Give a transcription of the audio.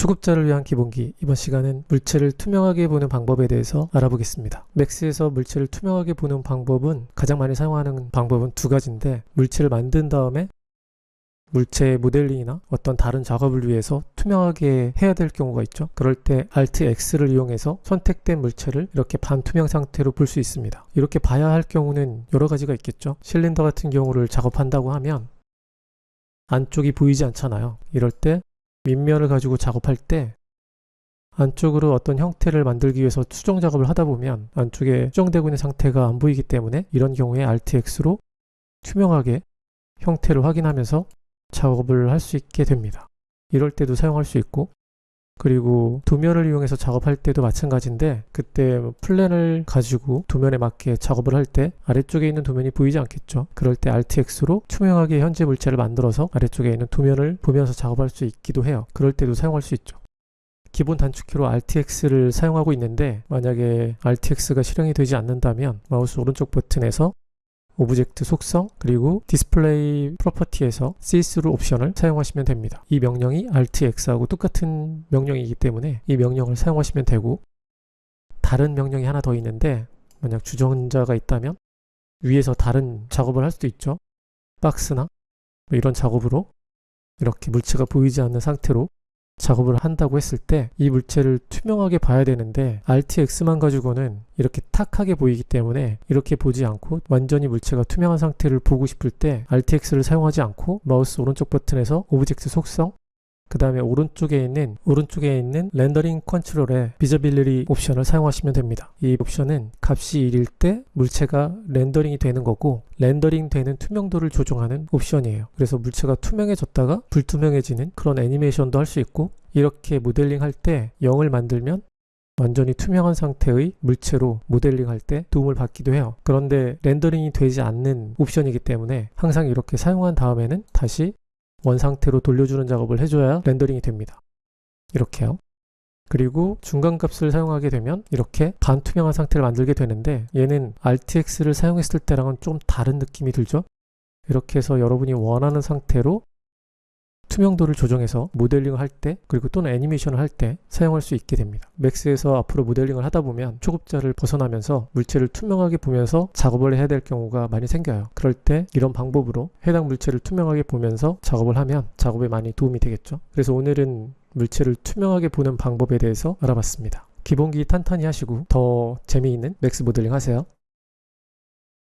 초급자를 위한 기본기 이번 시간은 물체를 투명하게 보는 방법에 대해서 알아보겠습니다. 맥스에서 물체를 투명하게 보는 방법은 가장 많이 사용하는 방법은 두 가지인데 물체를 만든 다음에 물체의 모델링이나 어떤 다른 작업을 위해서 투명하게 해야 될 경우가 있죠. 그럴 때 Alt X를 이용해서 선택된 물체를 이렇게 반투명 상태로 볼 수 있습니다. 이렇게 봐야 할 경우는 여러 가지가 있겠죠. 실린더 같은 경우를 작업한다고 하면 안쪽이 보이지 않잖아요. 이럴 때 밑면을 가지고 작업할 때 안쪽으로 어떤 형태를 만들기 위해서 수정 작업을 하다 보면 안쪽에 수정되고 있는 상태가 안 보이기 때문에 이런 경우에 Alt X로 투명하게 형태를 확인하면서 작업을 할 수 있게 됩니다. 이럴 때도 사용할 수 있고 그리고 도면을 이용해서 작업할 때도 마찬가지인데 그때 플랜을 가지고 도면에 맞게 작업을 할 때 아래쪽에 있는 도면이 보이지 않겠죠. 그럴 때 Alt X로 투명하게 현재 물체를 만들어서 아래쪽에 있는 도면을 보면서 작업할 수 있기도 해요. 그럴 때도 사용할 수 있죠. 기본 단축키로 Alt X를 사용하고 있는데 만약에 Alt X가 실행이 되지 않는다면 마우스 오른쪽 버튼에서 오브젝트 속성 그리고 디스플레이 프로퍼티에서 see-through 옵션을 사용하시면 됩니다. 이 명령이 Alt X하고 똑같은 명령이기 때문에 이 명령을 사용하시면 되고 다른 명령이 하나 더 있는데 만약 주전자가 있다면 위에서 다른 작업을 할 수도 있죠. 박스나 뭐 이런 작업으로 이렇게 물체가 보이지 않는 상태로 작업을 한다고 했을 때 이 물체를 투명하게 봐야 되는데 Alt X만 가지고는 이렇게 탁하게 보이기 때문에 이렇게 보지 않고 완전히 물체가 투명한 상태를 보고 싶을 때 Alt X를 사용하지 않고 마우스 오른쪽 버튼에서 오브젝트 속성 그 다음에 오른쪽에 있는 오른쪽에 있는 렌더링 컨트롤의 비저빌리티 옵션을 사용하시면 됩니다. 이 옵션은 값이 1일 때 물체가 렌더링이 되는 거고 렌더링 되는 투명도를 조정하는 옵션이에요. 그래서 물체가 투명해졌다가 불투명해지는 그런 애니메이션도 할 수 있고 이렇게 모델링 할 때 0을 만들면 완전히 투명한 상태의 물체로 모델링 할 때 도움을 받기도 해요. 그런데 렌더링이 되지 않는 옵션이기 때문에 항상 이렇게 사용한 다음에는 다시 원 상태로 돌려주는 작업을 해줘야 렌더링이 됩니다. 이렇게요. 그리고 중간값을 사용하게 되면 이렇게 반투명한 상태를 만들게 되는데 얘는 RTX를 사용했을 때랑은 좀 다른 느낌이 들죠? 이렇게 해서 여러분이 원하는 상태로 투명도를 조정해서 모델링을 할 때 그리고 또는 애니메이션을 할 때 사용할 수 있게 됩니다. 맥스에서 앞으로 모델링을 하다 보면 초급자를 벗어나면서 물체를 투명하게 보면서 작업을 해야 될 경우가 많이 생겨요. 그럴 때 이런 방법으로 해당 물체를 투명하게 보면서 작업을 하면 작업에 많이 도움이 되겠죠. 그래서 오늘은 물체를 투명하게 보는 방법에 대해서 알아봤습니다. 기본기 탄탄히 하시고 더 재미있는 맥스 모델링 하세요.